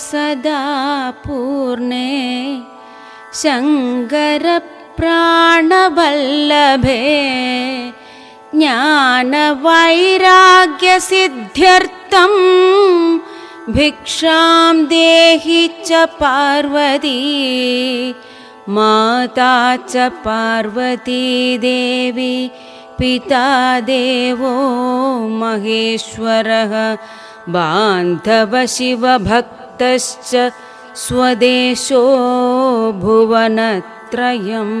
सदा पूर्णे शङ्करप्राणवल्लभे ज्ञानवैराग्यसिद्ध्यर्थं भिक्षां देहि च पार्वती माता च पार्वती देवी पिता देवो महेश्वरः बान्धवशिवभक्तश्च स्वदेशो भुवनत्रयम्।